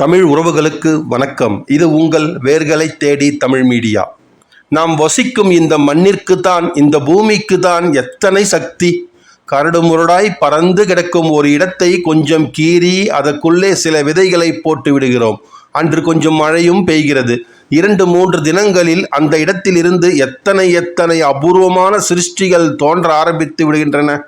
தமிழ் உறவுகளுக்கு வணக்கம். இது உங்கள் வேர்களை தேடி தமிழ் மீடியா. நாம் வசிக்கும் இந்த மண்ணிற்கு தான் இந்த பூமிக்கு தான் எத்தனை சக்தி. கரடுமுரடாய் பறந்து கிடக்கும் ஒரு இடத்தை கொஞ்சம் கீறி அதற்குள்ளே சில விதைகளை போட்டு விடுகிறோம். அன்று கொஞ்சம் மழையும் பெய்கிறது. இரண்டு மூன்று தினங்களில் அந்த இடத்திலிருந்து எத்தனை எத்தனை அபூர்வமான சிருஷ்டிகள் தோன்ற ஆரம்பித்து விடுகின்றன.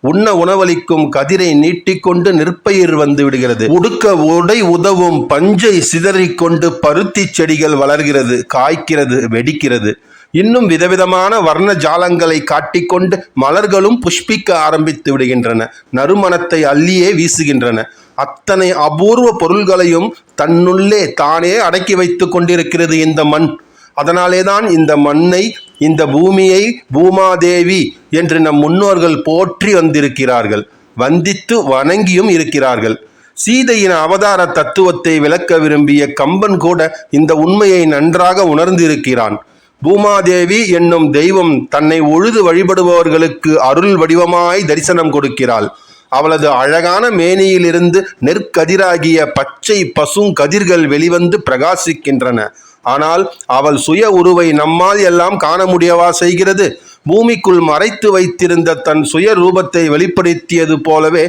உண்ண உணவளிக்கும் கதிரை நீட்டிக்கொண்டு நெற்பயிர் வந்து விடுகிறது. உடுக்க உடை உதவும் பஞ்சை சிதறிக்கொண்டு பருத்தி செடிகள் வளர்கிறது காய்க்கிறது வெடிக்கிறது. இன்னும் விதவிதமான வர்ண ஜாலங்களை காட்டிக்கொண்டு மலர்களும் புஷ்பிக்க ஆரம்பித்து விடுகின்றன. நறுமணத்தை அள்ளியே வீசுகின்றன. அத்தனை அபூர்வ பொருள்களையும் தன்னுள்ளே தானே அடக்கி வைத்து கொண்டிருக்கிறது இந்த மண். அதனாலேதான் இந்த மண்ணை இந்த பூமியை பூமாதேவி என்று நம் முன்னோர்கள் போற்றி வந்திருக்கிறார்கள். வந்தித்து வணங்கியும் இருக்கிறார்கள். சீதையின் அவதார தத்துவத்தை விளக்க விரும்பிய கம்பன் கூட இந்த உண்மையை நன்றாக உணர்ந்திருக்கிறான். பூமாதேவி என்னும் தெய்வம் தன்னை உழுது வழிபடுபவர்களுக்கு அருள் வடிவமாய் தரிசனம் கொடுக்கிறாள். அவளது அழகான மேனியிலிருந்து நெற்கதிராகிய பச்சை பசுங்கதிர்கள் வெளிவந்து பிரகாசிக்கின்றன. ஆனால் அவள் சுய உருவை நம்மால் எல்லாம் காண முடியவா செய்கிறது? பூமிக்குள் மறைத்து வைத்திருந்த தன் சுய ரூபத்தை வெளிப்படுத்தியது போலவே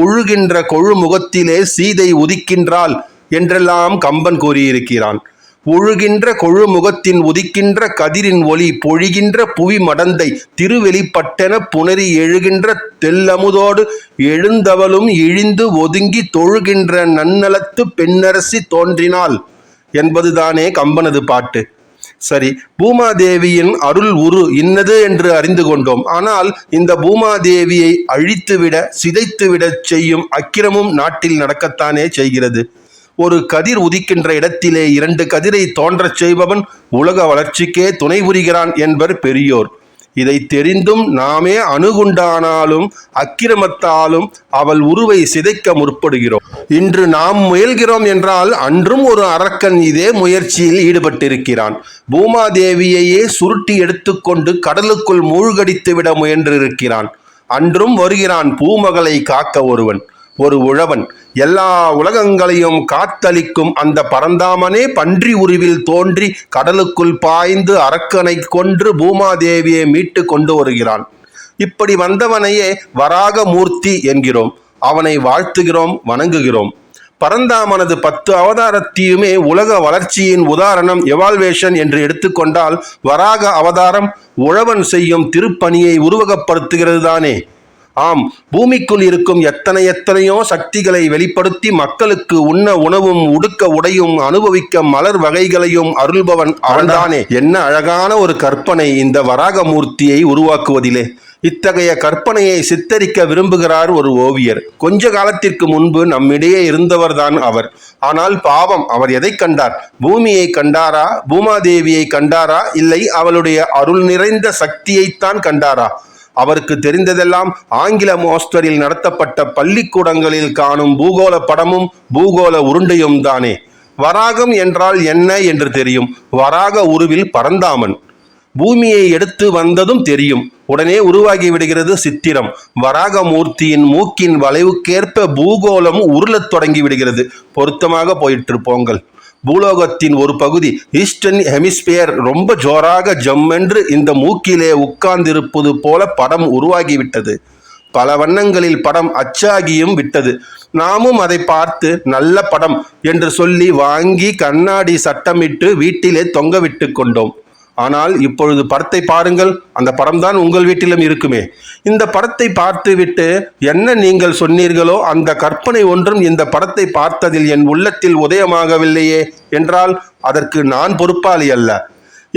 உழுகின்ற கொழுமுகத்திலே சீதை உதிக்கின்றாள் என்றெல்லாம் கம்பன் கூறியிருக்கிறான். உழுகின்ற கொழுமுகத்தின் உதிக்கின்ற கதிரின் ஒளி பொழிகின்ற புவி மடந்தை திருவெளிப்பட்டென புணரி எழுகின்ற தெல்லமுதோடு எழுந்தவளும் இழிந்து ஒதுங்கி தொழுகின்ற நன்னலத்து பெண்ணரசி தோன்றினாள். என்பதுதானே கம்பனது பாட்டு. சரி பூமாதேவியின் அருள் உரு இன்னது என்று அறிந்து கொண்டோம். ஆனால் இந்த பூமாதேவியை அழித்துவிட சிதைத்துவிடச் செய்யும் அக்கிரமும் நாட்டில் நடக்கத்தானே செய்கிறது. ஒரு கதிர் உதிக்கின்ற இடத்திலே இரண்டு கதிரை தோன்றச் செய்பவன் உலக வளர்ச்சிக்கே துணை புரிகிறான் என்பர் பெரியோர். இதை தெரிந்தும் நாமே அணுகுண்டானாலும் அக்கிரமத்தாலும் அவள் உருவை சிதைக்க முற்படுகிறோம். இன்று நாம் முயல்கிறோம் என்றால் அன்றும் ஒரு அரக்கன் இதே முயற்சியில் ஈடுபட்டிருக்கிறான். பூமாதேவியையே சுருட்டி எடுத்துக்கொண்டு கடலுக்குள் மூழ்கடித்து விட முயன்றிருக்கிறான். அன்றும் வருகிறான் பூமகளை காக்க ஒருவன். ஒரு உழவன். எல்லா உலகங்களையும் காத்தளிக்கும் அந்த பரந்தாமனே பன்றி உருவில் தோன்றி கடலுக்குள் பாய்ந்து அரக்கனை கொன்று பூமாதேவியை மீட்டு கொண்டு வருகிறான். இப்படி வந்தவனையே வராகமூர்த்தி என்கிறோம். அவனை வாழ்த்துகிறோம் வணங்குகிறோம். பரந்தாமனது பத்து அவதாரத்தையுமே உலக வளர்ச்சியின் உதாரணம் எவால்வேஷன் என்று எடுத்துக்கொண்டால் வராக அவதாரம் உழவன் செய்யும் திருப்பணியை உருவகப்படுத்துகிறது தானே. ஆம் பூமிக்குள் இருக்கும் எத்தனை எத்தனையோ சக்திகளை வெளிப்படுத்தி மக்களுக்கு உண்ண உணவும் உடுக்க உடையும் அனுபவிக்க மலர் வகைகளையும் அருள்பவன் அவன்தானே என்ன அழகான ஒரு கற்பனை இந்த வராகமூர்த்தியை உருவாக்குவதிலே. இத்தகைய கற்பனையை சித்தரிக்க விரும்புகிறார் ஒரு ஓவியர். கொஞ்ச காலத்திற்கு முன்பு நம்மிடையே இருந்தவர்தான் அவர். ஆனால் பாவம் அவர் எதை கண்டார்? பூமியை கண்டாரா? பூமாதேவியை கண்டாரா? இல்லை அவளுடைய அருள் நிறைந்த சக்தியைத்தான் கண்டாரா? அவருக்கு தெரிந்ததெல்லாம் ஆங்கில மாஸ்டரில் நடத்தப்பட்ட பள்ளிக்கூடங்களில் காணும் பூகோள படமும் பூகோள உருண்டையும் தானே. வராகம் என்றால் என்ன என்று தெரியும். வராக உருவில் பரந்தாமன். பூமியை எடுத்து வந்ததும் தெரியும். உடனே உருவாகி விடுகிறது சித்திரம். வராகமூர்த்தியின் மூக்கின் வளைவுக்கேற்ப பூகோளம் உருளத் தொடங்கி விடுகிறது. பொருத்தமாக போயிற்று போங்கள். பூலோகத்தின் ஒரு பகுதி ஈஸ்டர்ன் ஹெமிஸ்பியர் ரொம்ப ஜோராக ஜம்மென்று இந்த மூக்கிலே உட்கார்ந்திருப்பது போல படம் உருவாகிவிட்டது பல வண்ணங்களில் படம் அச்சாகியும் விட்டது. நாமும் அதை பார்த்து நல்ல படம் என்று சொல்லி வாங்கி கண்ணாடி சட்டமிட்டு வீட்டிலே தொங்க விட்டு கொண்டோம். ஆனால் இப்பொழுது படத்தை பாருங்கள். அந்த படம்தான் உங்கள் வீட்டிலும் இருக்குமே. இந்த படத்தை பார்த்துவிட்டு என்ன நீங்கள் சொன்னீர்களோ அந்த கற்பனை ஒன்றும் இந்த படத்தை பார்த்ததில் என் உள்ளத்தில் உதயமாகவில்லையே என்றால் அதற்கு நான் பொறுப்பாளி அல்ல.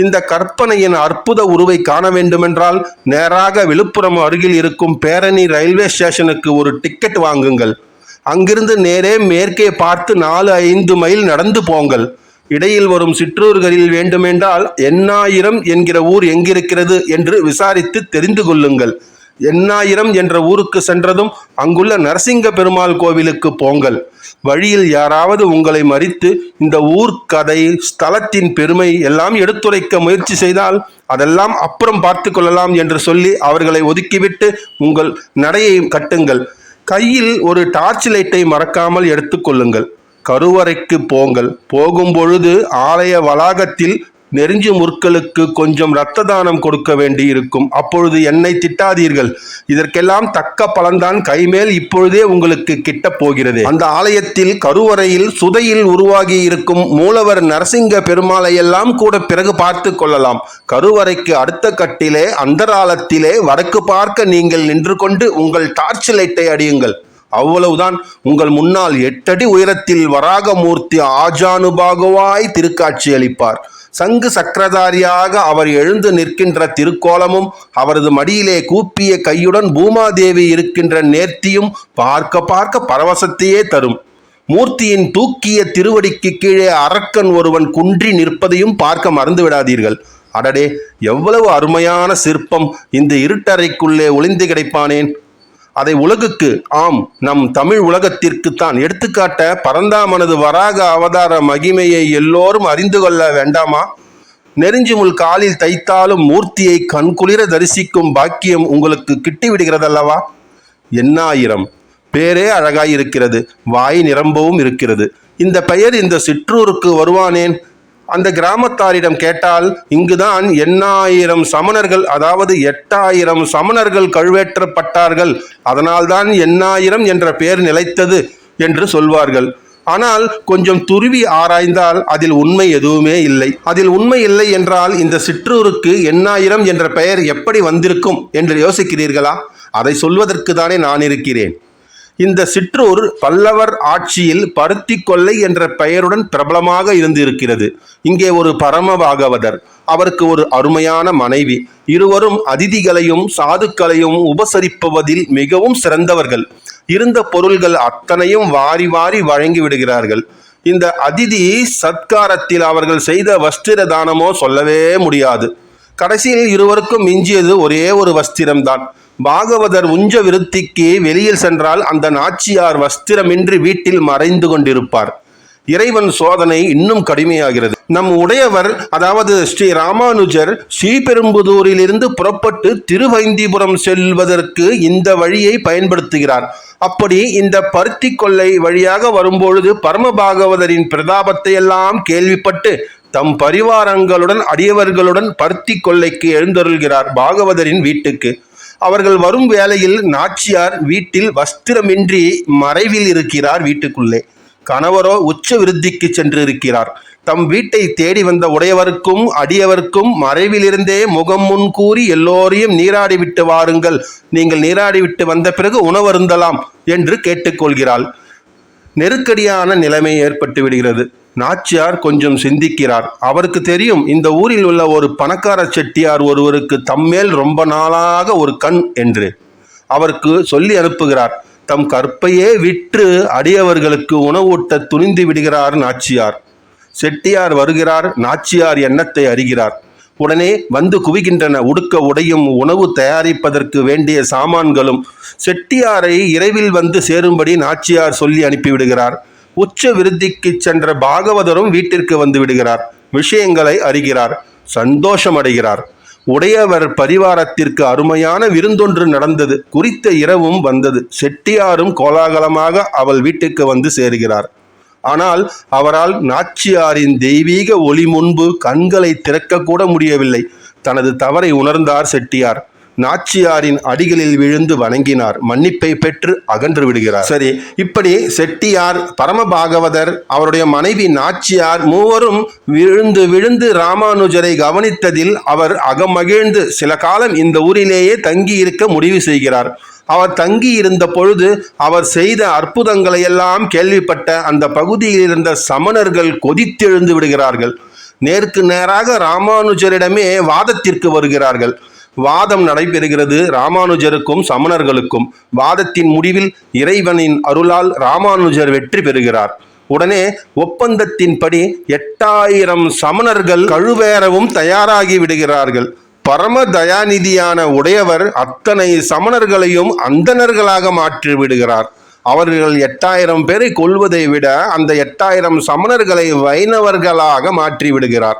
இந்த கற்பனையின் அற்புத உருவை காண வேண்டுமென்றால் நேராக விழுப்புரம் அருகில் இருக்கும் பேரணி ரயில்வே ஸ்டேஷனுக்கு ஒரு டிக்கெட் வாங்குங்கள். அங்கிருந்து நேரே மேற்கே பார்த்து நாலு ஐந்து மைல் நடந்து போங்கள். இடையில் வரும் சிற்றூர்களில் வேண்டுமென்றால் எண்ணாயிரம் என்கிற ஊர் எங்கிருக்கிறது என்று விசாரித்து தெரிந்து கொள்ளுங்கள். எண்ணாயிரம் என்ற ஊருக்கு சென்றதும் அங்குள்ள நரசிங்க பெருமாள் கோவிலுக்கு போங்கள். வழியில் யாராவது உங்களை மறித்து இந்த ஊர் கதை ஸ்தலத்தின் பெருமை எல்லாம் எடுத்துரைக்க முயற்சி செய்தால் அதெல்லாம் அப்புறம் பார்த்து கொள்ளலாம் என்று சொல்லி அவர்களை ஒதுக்கிவிட்டு உங்கள் நடையை கட்டுங்கள். கையில் ஒரு டார்ச் லைட்டை மறக்காமல் எடுத்துக்கொள்ளுங்கள் கருவறைக்கு போங்கள். போகும்பொழுது ஆலய வளாகத்தில் நெருஞ்சு முற்களுக்கு கொஞ்சம் இரத்த தானம் கொடுக்க வேண்டியிருக்கும். அப்பொழுது என்னை திட்டாதீர்கள். இதற்கெல்லாம் தக்க பலன்தான் கைமேல் இப்பொழுதே உங்களுக்கு கிட்ட போகிறது. அந்த ஆலயத்தில் கருவறையில் சுதையில் உருவாகி இருக்கும் மூலவர் நரசிங்க பெருமாளை எல்லாம் கூட பிறகு பார்த்து கொள்ளலாம். கருவறைக்கு அடுத்த கட்டிலே அந்தராலத்திலே வடக்கு பார்க்க நீங்கள் நின்று கொண்டு உங்கள் டார்ச் லைட்டை அடியுங்கள். அவ்வளவுதான். உங்கள் முன்னால் எட்டடி உயரத்தில் வராகமூர்த்தி ஆஜானுபாகுவாய் திருக்காட்சி அளிப்பார். சங்கு சக்கரதாரியாக அவர் எழுந்து நிற்கின்ற திருக்கோலமும் அவரது மடியிலே கூப்பிய கையுடன் பூமாதேவி இருக்கின்ற நேர்த்தியும் பார்க்க பார்க்க பரவசத்தையே தரும். மூர்த்தியின் தூக்கிய திருவடிக்கு கீழே அரக்கன் ஒருவன் குன்றி நிற்பதையும் பார்க்க மறந்து விடாதீர்கள். அடடே எவ்வளவு அருமையான சிற்பம். இந்த இருட்டறைக்குள்ளே ஒளிந்து கிடைப்பானேன். அதை உலகுக்கு ஆம் நம் தமிழ் உலகத்திற்குத்தான் எடுத்துக்காட்ட பரந்தாமனது வராக அவதார மகிமையை எல்லோரும் அறிந்து கொள்ள வேண்டாமா? நெருஞ்சிமுள் காலில் தைத்தாலும் மூர்த்தியை கண்குளிர தரிசிக்கும் பாக்கியம் உங்களுக்கு கிட்டிவிடுகிறதல்லவா? எண்ணாயிரம். பேரே அழகாயிருக்கிறது வாய் நிரம்பவும் இருக்கிறது. இந்த பெயர் இந்த சிற்றூருக்கு வருவானேன்? அந்த கிராமத்தாரிடம் கேட்டால் இங்குதான் எண்ணாயிரம் சமணர்கள் அதாவது எட்டாயிரம் சமணர்கள் கழுவேற்றப்பட்டார்கள். அதனால்தான் எண்ணாயிரம் என்ற பெயர் நிலைத்தது என்று சொல்வார்கள். ஆனால் கொஞ்சம் துருவி ஆராய்ந்தால் அதில் உண்மை எதுவுமே இல்லை. அதில் உண்மை இல்லை என்றால் இந்த சிற்றூருக்கு எண்ணாயிரம் என்ற பெயர் எப்படி வந்திருக்கும் என்று யோசிக்கிறீர்களா? அதை சொல்வதற்கு தானே நான் இருக்கிறேன். இந்த சிற்றூர் பல்லவர் ஆட்சியில் பருத்தி கொல்லை என்ற பெயருடன் பிரபலமாக இருந்து இருக்கிறது இங்கே ஒரு பரம பாகவதர் அவருக்கு ஒரு அருமையான மனைவி. இருவரும் அதிதிகளையும் சாதுக்களையும் உபசரிப்பதில் மிகவும் சிறந்தவர்கள். இருந்த பொருள்கள் அத்தனையும் வாரி வாரி வழங்கி விடுகிறார்கள். இந்த அதிதி சத்காரத்தில் அவர்கள் செய்த வஸ்திர தானமோ சொல்லவே முடியாது. கடைசியில் இருவருக்கும் மிஞ்சியது ஒரே ஒரு வஸ்திரம்தான். பாகவதர் உஞ்ச விருத்திக்கு வெளியில் சென்றால் அந்த நாச்சியார் வஸ்திரமின்றி வீட்டில் மறைந்து கொண்டிருப்பார். இறைவன் சோதனை இன்னும் கடுமையாகிறது. நம் உடையவர் அதாவது ஸ்ரீ ராமானுஜர் ஸ்ரீபெரும்புதூரிலிருந்து புறப்பட்டு திருவைந்திபுரம் செல்வதற்கு இந்த வழியை பயன்படுத்துகிறார். அப்படி இந்த பருத்தி கொள்ளை வழியாக வரும்பொழுது பரமபாகவதரின் பிரதாபத்தை எல்லாம் கேள்விப்பட்டு தம் பரிவாரங்களுடன் அடியவர்களுடன் பருத்தி கொள்ளைக்கு எழுந்தருள்கிறார் பாகவதரின் வீட்டுக்கு. அவர்கள் வரும் வேளையில் நாச்சியார் வீட்டில் வஸ்திரமின்றி மறைவில் இருக்கிறார் வீட்டுக்குள்ளே. கணவரோ உச்ச விருத்திக்கு சென்று இருக்கிறார் தம் வீட்டை தேடி வந்த உடையவருக்கும் அடியவர்க்கும் மறைவிலிருந்தே முகம் முன் கூறி எல்லோரையும் நீராடி விட்டு வாருங்கள். நீங்கள் நீராடி விட்டு வந்த பிறகு உணவருந்தலாம் என்று கேட்டுக்கொள்கிறாள். நெருக்கடியான நிலைமை ஏற்பட்டு விடுகிறது. நாச்சியார் கொஞ்சம் சிந்திக்கிறார். அவருக்கு தெரியும் இந்த ஊரில் உள்ள ஒரு பணக்கார செட்டியார் ஒருவருக்கு தம்மேல் ரொம்ப நாளாக ஒரு கண் என்று. அவருக்கு சொல்லி அனுப்புகிறார் தம் கற்பையே விற்று அடியவர்களுக்கு உணவூட்ட துணிந்து விடுகிறார் நாச்சியார். செட்டியார் வருகிறார் நாச்சியார் எண்ணத்தை அறிகிறார். உடனே வந்து குவிகின்றன உடுக்க உடையும் உணவு தயாரிப்பதற்கு வேண்டிய சாமான்களும். செட்டியாரை இரவில் வந்து சேரும்படி நாச்சியார் சொல்லி அனுப்பிவிடுகிறார். உச்ச விருத்திக்கு சென்ற பாகவதரும் வீட்டிற்கு வந்து விடுகிறார். விஷயங்களை அறிகிறார். சந்தோஷமடைகிறார். உடையவர் பரிவாரத்திற்கு அருமையான விருந்தொன்று நடந்தது. குறித்த இரவும் வந்தது. செட்டியாரும் கோலாகலமாக அவள் வீட்டுக்கு வந்து சேருகிறார். ஆனால் அவரால் நாச்சியாரின் தெய்வீக ஒளி முன்பு கண்களை திறக்கக்கூட முடியவில்லை. தனது தவறை உணர்ந்தார் செட்டியார். நாச்சியாரின் அடிகளில் விழுந்து வணங்கினார். மன்னிப்பை பெற்று அகன்று விடுகிறார். சரி இப்படி செட்டியார் பரமபாகவதர் அவருடைய மனைவி நாச்சியார் மூவரும் விழுந்து விழுந்து ராமானுஜரை கவனித்ததில் அவர் அகமகிழ்ந்து சில காலம் இந்த ஊரிலேயே தங்கி இருக்க முடிவு செய்கிறார். அவர் தங்கி இருந்த பொழுது அவர் செய்த அற்புதங்களை எல்லாம் கேள்விப்பட்ட அந்த பகுதியில் இருந்த சமணர்கள் கொதித்தெழுந்து விடுகிறார்கள். நேருக்கு நேராக ராமானுஜரிடமே வாதத்திற்கு வருகிறார்கள். வாதம் நடைபெறுகிறது ராமானுஜருக்கும் சமணர்களுக்கும். வாதத்தின் முடிவில் இறைவனின் அருளால் ராமானுஜர் வெற்றி பெறுகிறார். உடனே ஒப்பந்தத்தின்படி எட்டாயிரம் சமணர்கள் கழுவேறவும் தயாராகி விடுகிறார்கள். பரம தயாநிதியான உடையவர் அத்தனை சமணர்களையும் அந்தணர்களாக மாற்றி விடுகிறார். அவர்கள் எட்டாயிரம் பேரை கொல்வதை விட அந்த எட்டாயிரம் சமணர்களை வைணவர்களாக மாற்றி விடுகிறார்.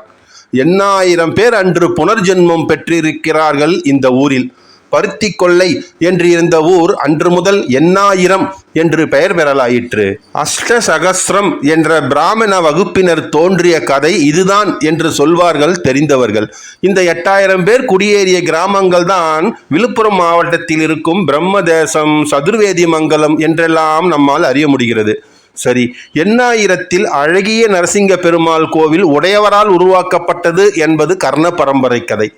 எண்ணாயிரம் பேர் அன்று புனர்ஜென்மம் பெற்றிருக்கிறார்கள் இந்த ஊரில். பருத்தி கொள்ளை என்று இருந்த ஊர் அன்று முதல் எண்ணாயிரம் என்று பெயர் பெறலாயிற்று. அஷ்டசகஸ்ரம் என்ற பிராமண வகுப்பினர் தோன்றிய கதை இதுதான் என்று சொல்வார்கள் தெரிந்தவர்கள். இந்த எட்டாயிரம் பேர் குடியேறிய கிராமங்கள் தான் விழுப்புரம் மாவட்டத்தில் இருக்கும் பிரம்மதேசம் சதுர்வேதி மங்கலம் என்றெல்லாம் நம்மால் அறிய முடிகிறது. சரி எண்ணாயிரத்தில் அழகிய நரசிங்க பெருமாள் கோவில் உடையவரால் உருவாக்கப்பட்டது என்பது கர்ண பரம்பரை கதை.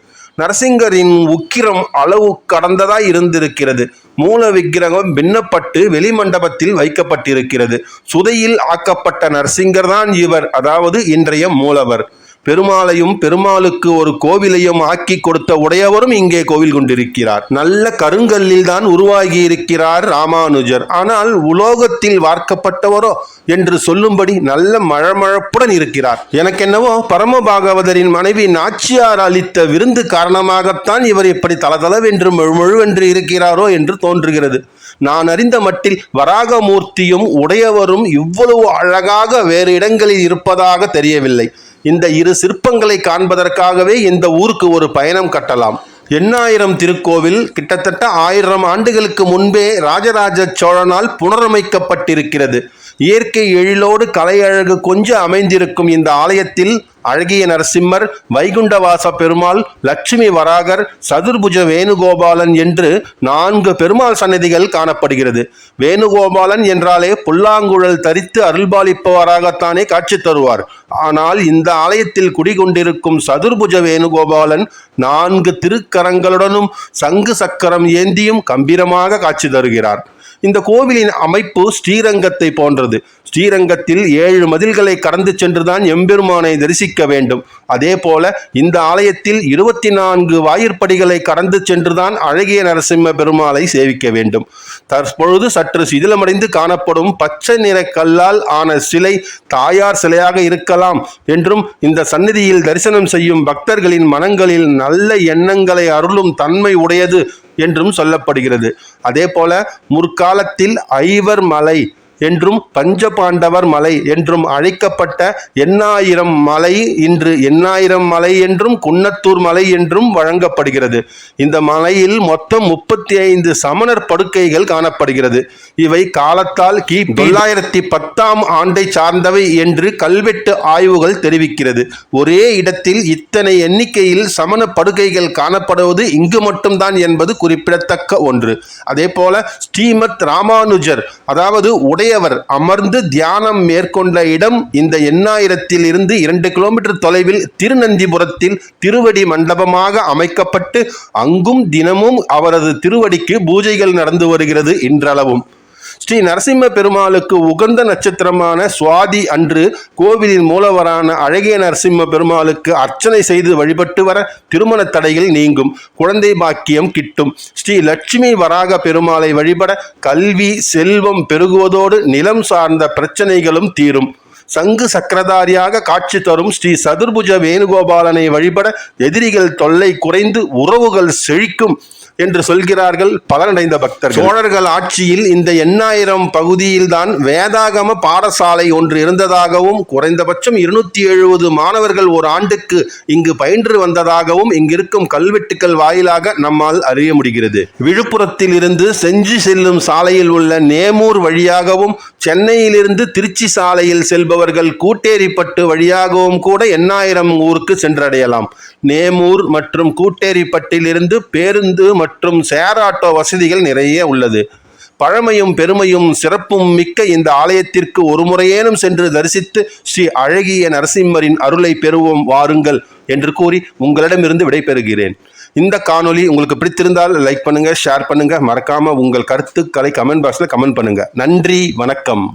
நரசிங்கரின் உக்கிரம் அளவு கடந்ததாய் இருந்திருக்கிறது. மூல விக்கிரகம் பின்னப்பட்டு வெளிமண்டபத்தில் வைக்கப்பட்டிருக்கிறது. சுதையில் ஆக்கப்பட்ட நரசிங்கர் தான் இவர் அதாவது இன்றைய மூலவர். பெருமாளையும் பெருமாளுக்கு ஒரு கோவிலையும் ஆக்கி கொடுத்த உடையவரும் இங்கே கோவில் கொண்டிருக்கிறார். நல்ல கருங்கல்லில் தான் உருவாகி இருக்கிறார் ராமானுஜர். ஆனால் உலோகத்தில் வார்க்கப்பட்டவரோ என்று சொல்லும்படி நல்ல மழமழப்புடன் இருக்கிறார். எனக்கு என்னவோ பரமபாகவதரின் மனைவி நாச்சியார் அளித்த விருந்து காரணமாகத்தான் இவர் இப்படி தளதளவென்று முழுமுழுவென்று இருக்கிறாரோ என்று தோன்றுகிறது. நான் அறிந்த மட்டில் வராகமூர்த்தியும் உடையவரும் இவ்வளவு அழகாக வேறு இடங்களில் இருப்பதாக தெரியவில்லை. இந்த இரு சிற்பங்களை காண்பதற்காகவே இந்த ஊருக்கு ஒரு பயணம் கட்டலாம். எண்ணாயிரம் திருக்கோவில் கிட்டத்தட்ட ஆயிரம் ஆண்டுகளுக்கு முன்பே ராஜராஜ சோழனால் புனரமைக்கப்பட்டிருக்கிறது. இயற்கை எழிலோடு கலையழகு கொஞ்சம் அமைந்திருக்கும் இந்த ஆலயத்தில் அழகிய நரசிம்மர் வைகுண்டவாச பெருமாள் லட்சுமி வராகர் சதுர்புஜ வேணுகோபாலன் என்று நான்கு பெருமாள் சன்னதிகள் காணப்படுகிறது. வேணுகோபாலன் என்றாலே புல்லாங்குழல் தரித்து அருள்பாலிப்பவராகத்தானே காட்சி தருவார். ஆனால் இந்த ஆலயத்தில் குடிகொண்டிருக்கும் சதுர்புஜ வேணுகோபாலன் நான்கு திருக்கரங்களுடனும் சங்கு சக்கரம் ஏந்தியும் கம்பீரமாக காட்சி தருகிறார். இந்த கோவிலின் அமைப்பு ஸ்ரீரங்கத்தை போன்றது. ஸ்ரீரங்கத்தில் ஏழு மதில்களை கடந்து சென்றுதான் எம்பெருமானை தரிசிக்க வேண்டும். அதே போல இந்த ஆலயத்தில் இருபத்தி நான்கு வாயிற்படிகளை கடந்து சென்றுதான் அழகிய நரசிம்ம பெருமாளை சேவிக்க வேண்டும். தற்பொழுது சற்று சிதிலமடைந்து காணப்படும் பச்சை நிற கல்லால் ஆன சிலை தாயார் சிலையாக இருக்கலாம் என்றும் இந்த சந்நிதியில் தரிசனம் செய்யும் பக்தர்களின் மனங்களில் நல்ல எண்ணங்களை அருளும் தன்மை உடையது என்றும் சொல்லப்படுகிறது. அதே போல முற்காலத்தில் ஐவர் மலை என்றும் பஞ்சபாண்டவர் மலை என்றும் அழைக்கப்பட்ட எண்ணாயிரம் மலை இன்று எண்ணாயிரம் மலை என்றும் குன்னத்தூர் மலை என்றும் வழங்கப்படுகிறது. இந்த மலையில் மொத்தம் முப்பத்தி ஐந்து சமணர் படுக்கைகள் காணப்படுகிறது. இவை காலத்தால் கி தொள்ளாயிரத்தி பத்தாம் ஆண்டை சார்ந்தவை என்று கல்வெட்டு ஆய்வுகள் தெரிவிக்கிறது. ஒரே இடத்தில் இத்தனை எண்ணிக்கையில் சமண படுக்கைகள் காணப்படுவது இங்கு மட்டும்தான் என்பது குறிப்பிடத்தக்க ஒன்று. அதே போல ஸ்ரீமத் ராமானுஜர் அதாவது உடைய உடையவர் அமர்ந்து தியானம் மேற்கொண்ட இடம் இந்த எண்ணாயிரத்தில் இருந்து இரண்டு கிலோமீட்டர் தொலைவில் திருநந்திபுரத்தில் திருவடி மண்டபமாக அமைக்கப்பட்டு அங்கும் தினமும் அவரது திருவடிக்கு பூஜைகள் நடந்து வருகிறது இன்றளவும். ஸ்ரீ நரசிம்ம பெருமாளுக்கு உகந்த நட்சத்திரமான சுவாதி அன்று கோவிலின் மூலவரான அழகிய நரசிம்ம பெருமாளுக்கு அர்ச்சனை செய்து வழிபட்டு வர திருமண தடைகள் நீங்கும். குழந்தை பாக்கியம் கிட்டும். ஸ்ரீ லட்சுமி வராக பெருமாளை வழிபட கல்வி செல்வம் பெருகுவதோடு நிலம் சார்ந்த பிரச்சனைகளும் தீரும். சங்கு சக்கரதாரியாக காட்சி தரும் ஸ்ரீ சதுர்புஜ வேணுகோபாலனை வழிபட எதிரிகள் தொல்லை குறைந்து உறவுகள் செழிக்கும். என்று சொல்கிறார்கள் பலனடைந்த பக்தர்கள். சோழர்கள் ஆட்சியில் இந்த எண்ணாயிரம் பகுதியில்தான் வேதாகம பாடசாலை ஒன்று இருந்ததாகவும் குறைந்தபட்சம் இருநூத்தி எழுபது மாணவர்கள் ஒரு ஆண்டுக்கு இங்கு பயின்று வந்ததாகவும் இங்கிருக்கும் கல்வெட்டுக்கள் வாயிலாக நம்மால் அறிய முடிகிறது. விழுப்புரத்தில் இருந்து செஞ்சி செல்லும் சாலையில் உள்ள நேமூர் வழியாகவும் சென்னையிலிருந்து திருச்சி சாலையில் செல்பவர்கள் கூட்டேரிப்பட்டு வழியாகவும் கூட எண்ணாயிரம் ஊருக்கு சென்றடையலாம். நேமூர் மற்றும் கூட்டேரிப்பட்டிலிருந்து பேருந்து மற்றும் மற்றும் சேர் ஆட்டோ வசதிகள் நிறைய உள்ளது. பழமையும் பெருமையும் சிறப்பும் மிக்க இந்த ஆலயத்திற்கு ஒரு முறையேனும் சென்று தரிசித்து ஸ்ரீ அழகிய நரசிம்மரின் அருளை பெறுவோம் வாருங்கள் என்று கூறி உங்களிடமிருந்து விடைபெறுகிறேன். இந்த காணொளி உங்களுக்கு பிடித்திருந்தால் லைக் பண்ணுங்கள் ஷேர் பண்ணுங்கள் மறக்காமல் உங்கள் கருத்துக்களை கமெண்ட் பாக்ஸில் கமெண்ட் பண்ணுங்க. நன்றி வணக்கம்.